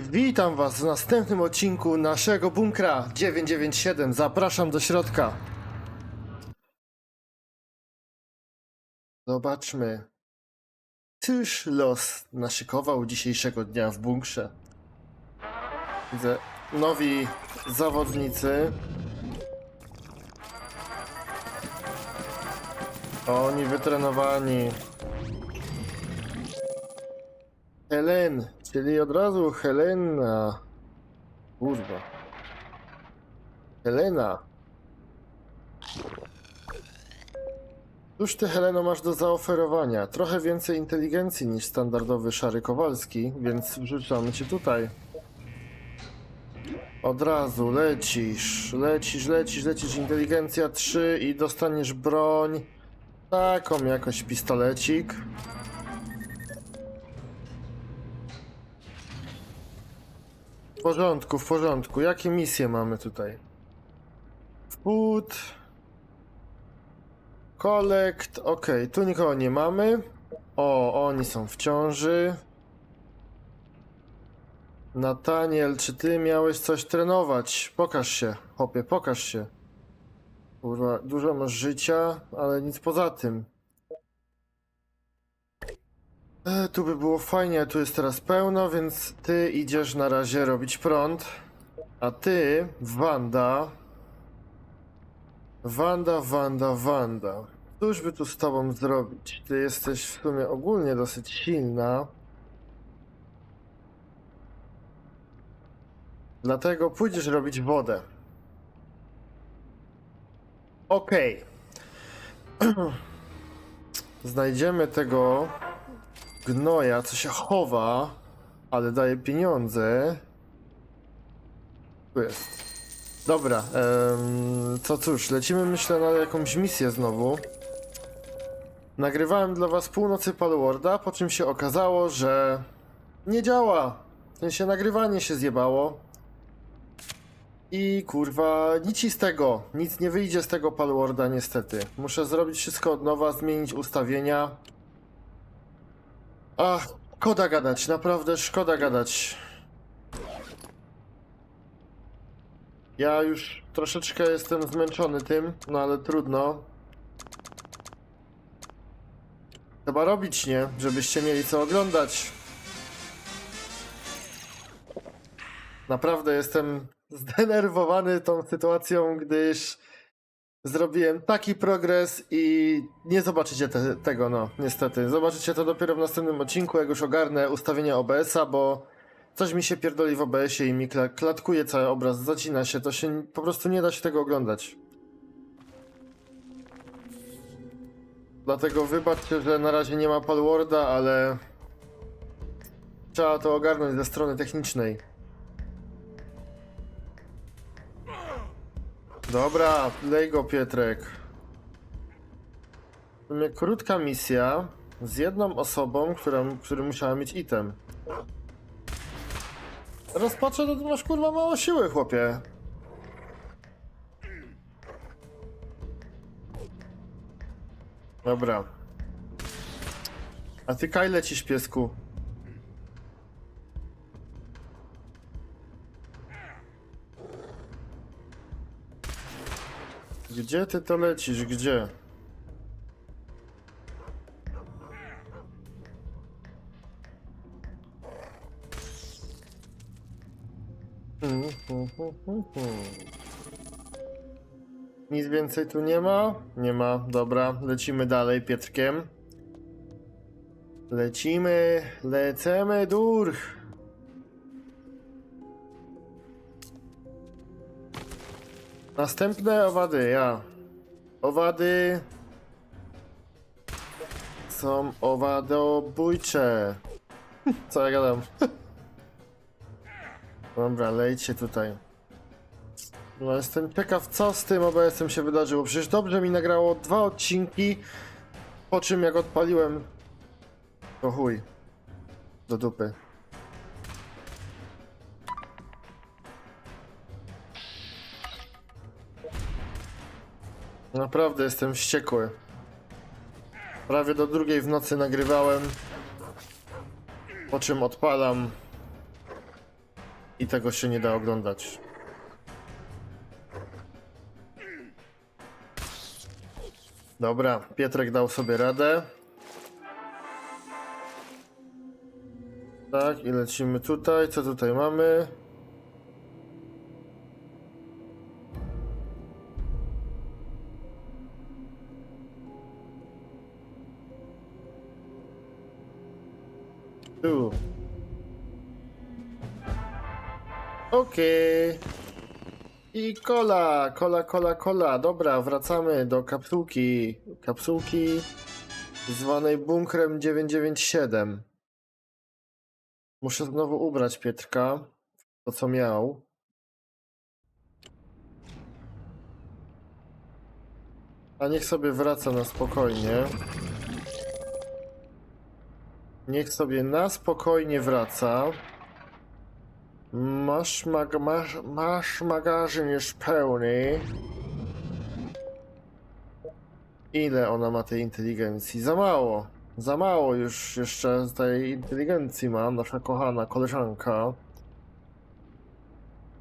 witam was w następnym odcinku naszego bunkra 997. Zapraszam do środka. Zobaczmy, cóż los naszykował dzisiejszego dnia w bunkrze. Widzę nowi zawodnicy. Oni wytrenowani. Helen, czyli od razu Helena. Kurwa. Helena. Cóż ty, Heleno, masz do zaoferowania? Trochę więcej inteligencji niż standardowy szary Kowalski, więc wrzucamy cię tutaj. Od razu lecisz, lecisz, lecisz, lecisz. Inteligencja 3 i dostaniesz broń. Taką jakoś pistolecik. W porządku, w porządku. Jakie misje mamy tutaj? Food. Collect. Ok, tu nikogo nie mamy. O, oni są w ciąży. Nataniel, czy ty miałeś coś trenować? Pokaż się, chłopie, pokaż się. Kurwa, dużo masz życia, ale nic poza tym. E, tu by było fajnie, tu jest teraz pełno, więc ty idziesz na razie robić prąd. A ty, Wanda. Wanda, Wanda, Wanda. Cóż by tu z tobą zrobić? Ty jesteś w sumie ogólnie dosyć silna. Dlatego pójdziesz robić wodę. Okej. Znajdziemy tego gnoja, co się chowa, ale daje pieniądze. Tu jest. Dobra, em, co cóż, lecimy myślę na jakąś misję znowu. Nagrywałem dla was północy Palworda, po czym się okazało, że nie działa. W sensie nagrywanie się zjebało. I kurwa, nic z tego. Nic nie wyjdzie z tego Palworda niestety. Muszę zrobić wszystko od nowa, zmienić ustawienia. Ach, szkoda gadać, naprawdę szkoda gadać. Ja już troszeczkę jestem zmęczony tym, no ale trudno. Trzeba robić, nie? Żebyście mieli co oglądać. Naprawdę jestem zdenerwowany tą sytuacją, gdyż zrobiłem taki progres i nie zobaczycie te, tego, no, niestety. Zobaczycie to dopiero w następnym odcinku, jak już ogarnę ustawienia OBS-a, bo coś mi się pierdoli w OBS-ie i mi kla- klatkuje cały obraz, zacina się, to się po prostu nie da się tego oglądać. Dlatego wybaczcie, że na razie nie ma Palworda, ale trzeba to ogarnąć ze strony technicznej. Dobra, lej go Pietrek. Sumie krótka misja z jedną osobą, która, który musiała mieć item. Teraz patrzę, to masz kurwa mało siły, chłopie. Dobra. A ty kaj lecisz, piesku? Gdzie ty to lecisz? Gdzie? Nic więcej tu nie ma? Nie ma. Dobra, lecimy dalej Pietrkiem. Lecimy, lecemy durch. Następne owady, ja. Owady są owadobójcze. Co ja gadam? Dobra, lejcie tutaj. No jestem ciekaw, co z tym OBS-em się wydarzyło. Przecież dobrze mi nagrało dwa odcinki, po czym jak odpaliłem, to chuj. Do dupy. Naprawdę jestem wściekły. Prawie do drugiej w nocy nagrywałem. Po czym odpalam. i tego się nie da oglądać. Dobra, Pietrek dał sobie radę. Tak, i lecimy tutaj. Co tutaj mamy? Tu. Okej. I kola, kola, kola, kola. Dobra, wracamy do kapsułki. Kapsułki zwanej bunkrem 997. Muszę znowu ubrać Pietrka. To co miał. A niech sobie wraca na spokojnie. Niech sobie na spokojnie wraca. Masz, mag masz, masz magazyn jest pełny. Ile ona ma tej inteligencji? Za mało. Za mało już jeszcze tej inteligencji mam, nasza kochana koleżanka.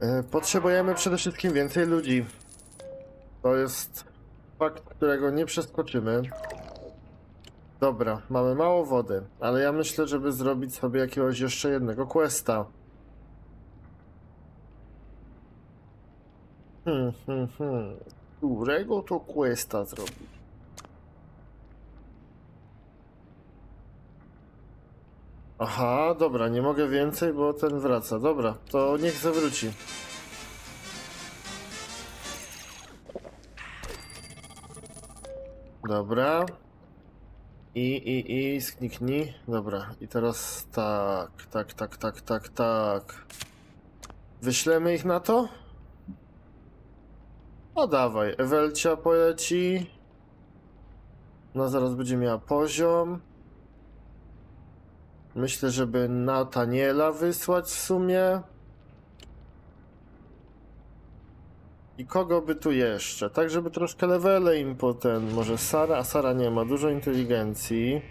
E, Potrzebujemy przede wszystkim więcej ludzi. To jest fakt, którego nie przeskoczymy. Dobra, mamy mało wody, ale ja myślę, żeby zrobić sobie jakiegoś jeszcze jednego questa. Hmm, hmm, hmm. Którego to questa zrobić? Aha, dobra, nie mogę więcej, bo ten wraca. Dobra, to niech zawróci. Dobra. I, i, i, skniknij. Dobra, i teraz tak, tak, tak, tak, tak, tak. Wyślemy ich na to? No dawaj, Ewelcia poleci. No zaraz będzie miała poziom. Myślę, żeby Nataniela wysłać w sumie. I kogo by tu jeszcze? Tak, żeby troszkę levele im po ten. Może Sara, a Sara nie ma dużo inteligencji.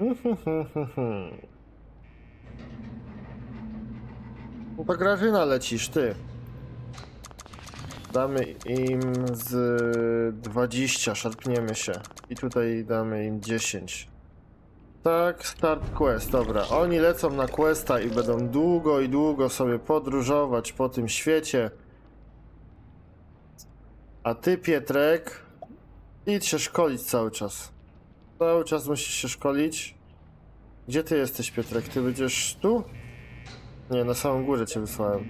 No to Grażyna lecisz, ty. Damy im z 20, szarpniemy się. I tutaj damy im 10. Tak, start quest, dobra. Oni lecą na questa i będą długo i długo sobie podróżować po tym świecie. A ty, Pietrek, idź się szkolić cały czas. Cały czas musisz się szkolić. Gdzie ty jesteś, Pietrek? Ty będziesz tu? Nie, na samą górę cię wysłałem.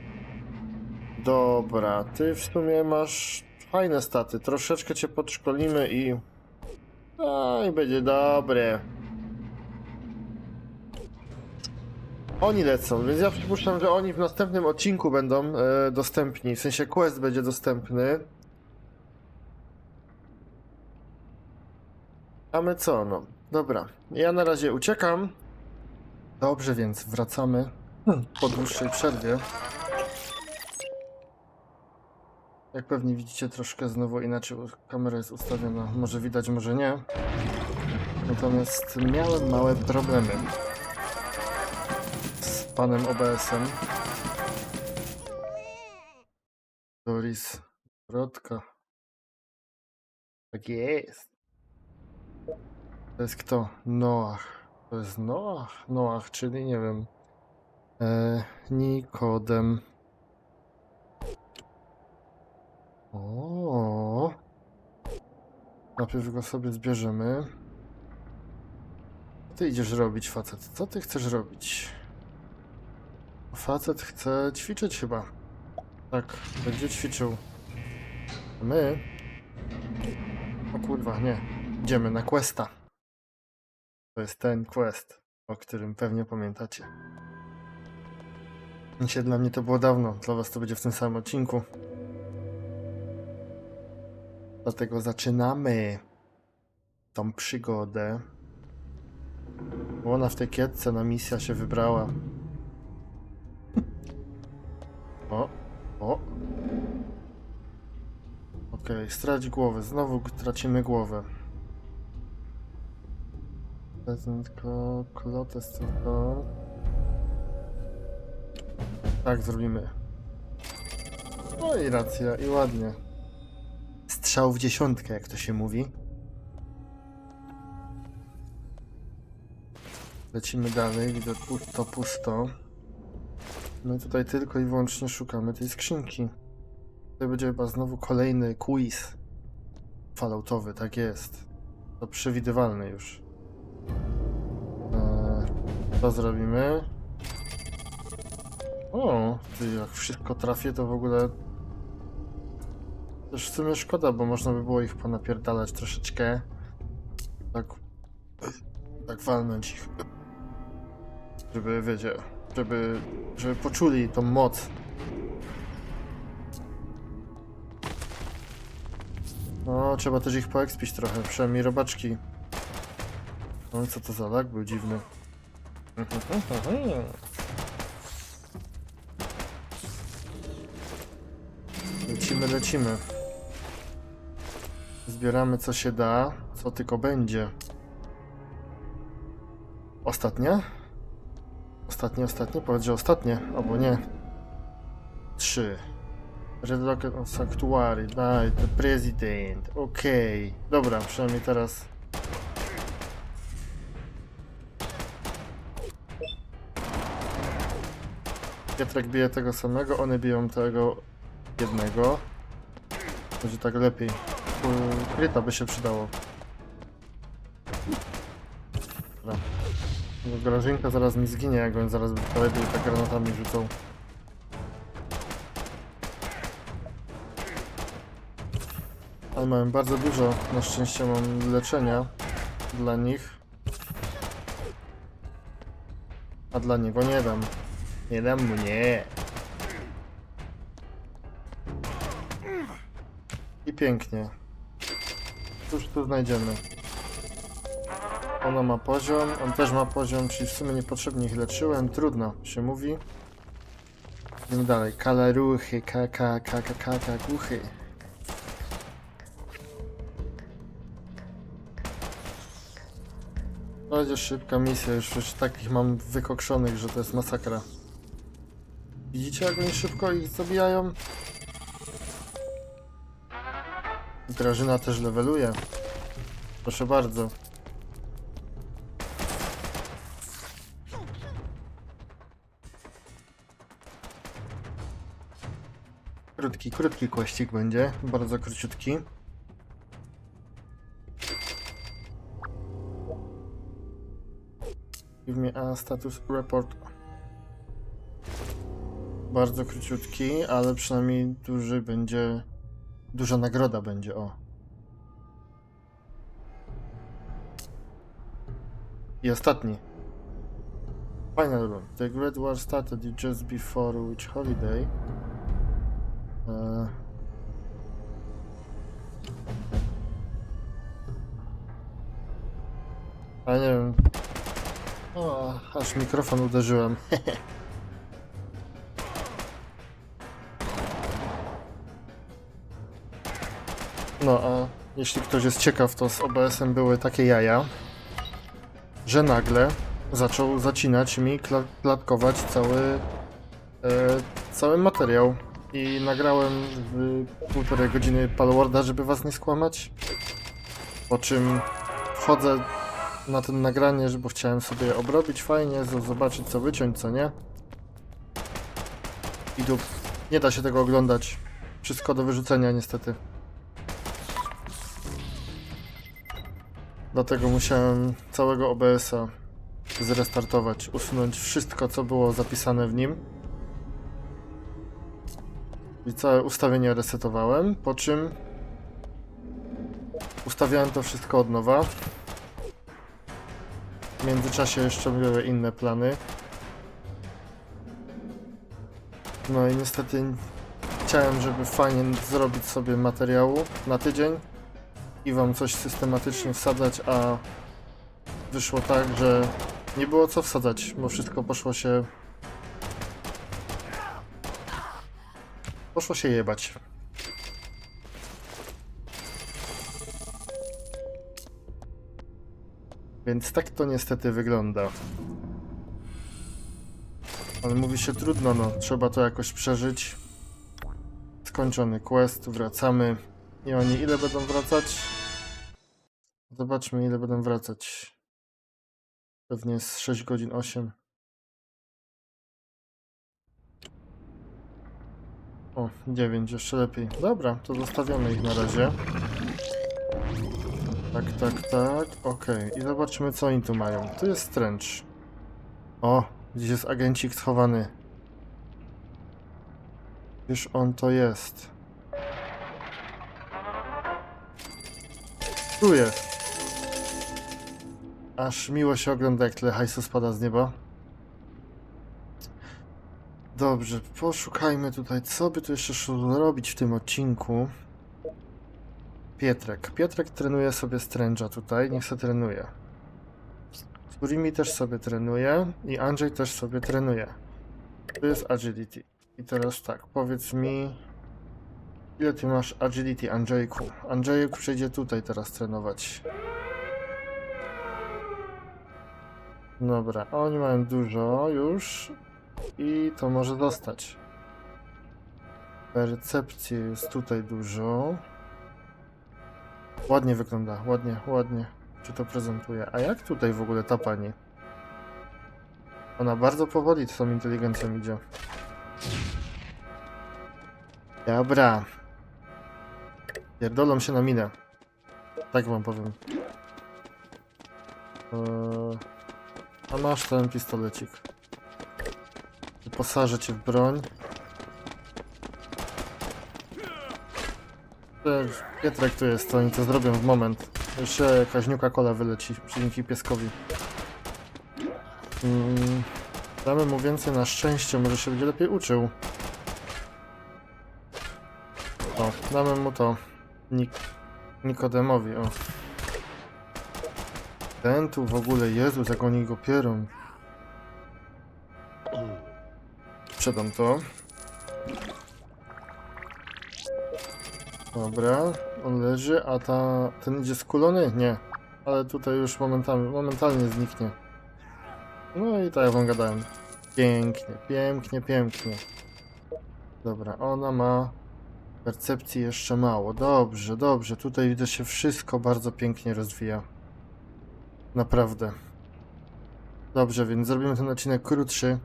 Dobra, ty w sumie masz fajne staty. Troszeczkę cię podszkolimy i. No i będzie dobre. Oni lecą, więc ja przypuszczam, że oni w następnym odcinku będą e, dostępni. W sensie quest będzie dostępny. A my co, no? Dobra, ja na razie uciekam. Dobrze, więc wracamy po dłuższej przerwie. Jak pewnie widzicie, troszkę znowu inaczej kamera jest ustawiona. Może widać, może nie. Natomiast miałem małe problemy panem OBS-em. Doris Brodka. Tak jest. To jest kto? Noach. To jest Noach? Noach, czyli nie wiem. E, Nikodem. O. Najpierw go sobie zbierzemy. Co ty idziesz robić, facet? Co ty chcesz robić? Facet chce ćwiczyć chyba. Tak, będzie ćwiczył. My? O kurwa, nie. Idziemy na questa. To jest ten quest, o którym pewnie pamiętacie. Dzisiaj dla mnie to było dawno, dla was to będzie w tym samym odcinku. Dlatego zaczynamy tą przygodę. Bo ona w tej kietce na misja się wybrała. O, o. Okej, strać głowę. Znowu tracimy głowę. Tylko, klotes tylko. Tak zrobimy. No i racja, i ładnie. Strzał w dziesiątkę, jak to się mówi. Lecimy dalej, widzę pusto, pusto. My tutaj tylko i wyłącznie szukamy tej skrzynki. Tutaj będzie chyba znowu kolejny quiz. Falloutowy, tak jest. To przewidywalne już. Eee, co zrobimy? O, ty jak wszystko trafię, to w ogóle... Też w sumie szkoda, bo można by było ich ponapierdalać troszeczkę. Tak... Tak walnąć ich. Żeby, wiecie, żeby, żeby poczuli tą moc. No, trzeba też ich poekspić trochę, przynajmniej robaczki. No co to za lag był dziwny. Lecimy, lecimy. Zbieramy co się da, co tylko będzie. Ostatnia? Ostatnie, ostatnie? Powiedz, że ostatnie, albo nie. Trzy. Red Rocket on Sanctuary, daj, the President, okej. Dobra, przynajmniej teraz... Pietrek bije tego samego, one biją tego jednego. Będzie tak lepiej. Kryta by się przydało. Dobra. Grażynka zaraz mi zginie, jak on zaraz i tak granatami rzucał. Ale mam bardzo dużo, na szczęście mam leczenia dla nich. A dla niego nie dam. Nie dam mu, nie. I pięknie. Cóż tu znajdziemy? Ona ma poziom, on też ma poziom, czyli w sumie niepotrzebnie ich leczyłem. Trudno, się mówi. Idziemy dalej. Kalaruchy, kaka, kaka, kaka, kuchy. Będzie szybka misja, już, już takich mam wykokszonych, że to jest masakra. Widzicie jak oni szybko ich zabijają? Grażyna też leveluje. Proszę bardzo. Krótki, krótki kościk będzie, bardzo króciutki. Give me a status report. Bardzo króciutki, ale przynajmniej duży będzie. Duża nagroda będzie, o. I ostatni. Final. The Great War started just before which holiday? A nie wiem. O, aż mikrofon uderzyłem. No a jeśli ktoś jest ciekaw, to z OBS-em były takie jaja, że nagle zaczął zacinać mi, kla- klatkować cały, e, cały materiał. I nagrałem w półtorej godziny Palworda, żeby was nie skłamać. Po czym wchodzę na to nagranie, bo chciałem sobie obrobić fajnie, zobaczyć co wyciąć, co nie. I tu nie da się tego oglądać. Wszystko do wyrzucenia niestety. Dlatego musiałem całego OBS-a zrestartować, usunąć wszystko co było zapisane w nim. I całe ustawienia resetowałem, po czym ustawiałem to wszystko od nowa. W międzyczasie jeszcze były inne plany. No i niestety chciałem, żeby fajnie zrobić sobie materiału na tydzień i wam coś systematycznie wsadzać, a wyszło tak, że nie było co wsadzać, bo wszystko poszło się Poszło się jebać. Więc tak to niestety wygląda. Ale mówi się trudno, no. Trzeba to jakoś przeżyć. Skończony quest, wracamy. I oni ile będą wracać? Zobaczmy ile będą wracać. Pewnie z 6 godzin 8. O, 9, jeszcze lepiej. Dobra, to zostawiamy ich na razie. Tak, tak, tak. Okej, i zobaczmy co oni tu mają. Tu jest Strange. O, gdzieś jest agencik schowany. Już on to jest. Tu jest. Aż miło się ogląda, jak tyle hajsu spada z nieba. Dobrze, poszukajmy tutaj, co by tu jeszcze robić w tym odcinku. Pietrek. Pietrek trenuje sobie Strange'a tutaj, niech se trenuje. Surimi też sobie trenuje i Andrzej też sobie trenuje. To jest agility. I teraz tak, powiedz mi, ile ty masz agility, Andrzejku? Andrzejek przejdzie tutaj teraz trenować. Dobra, oni mają dużo już i to może zostać. Percepcji jest tutaj dużo. Ładnie wygląda, ładnie, ładnie się to prezentuje. A jak tutaj w ogóle ta pani? Ona bardzo powoli z tą inteligencją idzie. Dobra. Pierdolą się na minę. Tak wam powiem. Eee, a masz ten pistolecik. Wyposażę cię w broń. Pietrek tu jest, to oni to zrobią w moment. Jeszcze jakaś niuka kola wyleci dzięki pieskowi. Mm, damy mu więcej na szczęście, może się będzie lepiej uczył. O, damy mu to. Nik Nikodemowi, o. Ten tu w ogóle, Jezus, jak oni go pierą. Sprzedam to. Dobra, on leży, a ta, ten idzie skulony? Nie. Ale tutaj już momentalnie, zniknie. No i tak wam gadałem. Pięknie, pięknie, pięknie. Dobra, ona ma percepcji jeszcze mało. Dobrze, dobrze. Tutaj widzę się wszystko bardzo pięknie rozwija. Naprawdę. Dobrze, więc zrobimy ten odcinek krótszy.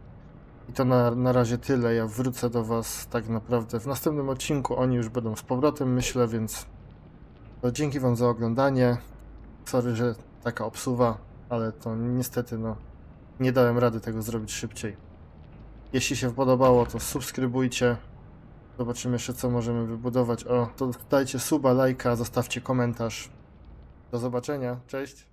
I to na, na razie tyle. Ja wrócę do Was tak naprawdę w następnym odcinku. Oni już będą z powrotem, myślę, więc to dzięki Wam za oglądanie. Sorry, że taka obsuwa, ale to niestety no nie dałem rady tego zrobić szybciej. Jeśli się podobało, to subskrybujcie. Zobaczymy jeszcze co możemy wybudować. O, to dajcie suba, lajka, zostawcie komentarz. Do zobaczenia. Cześć.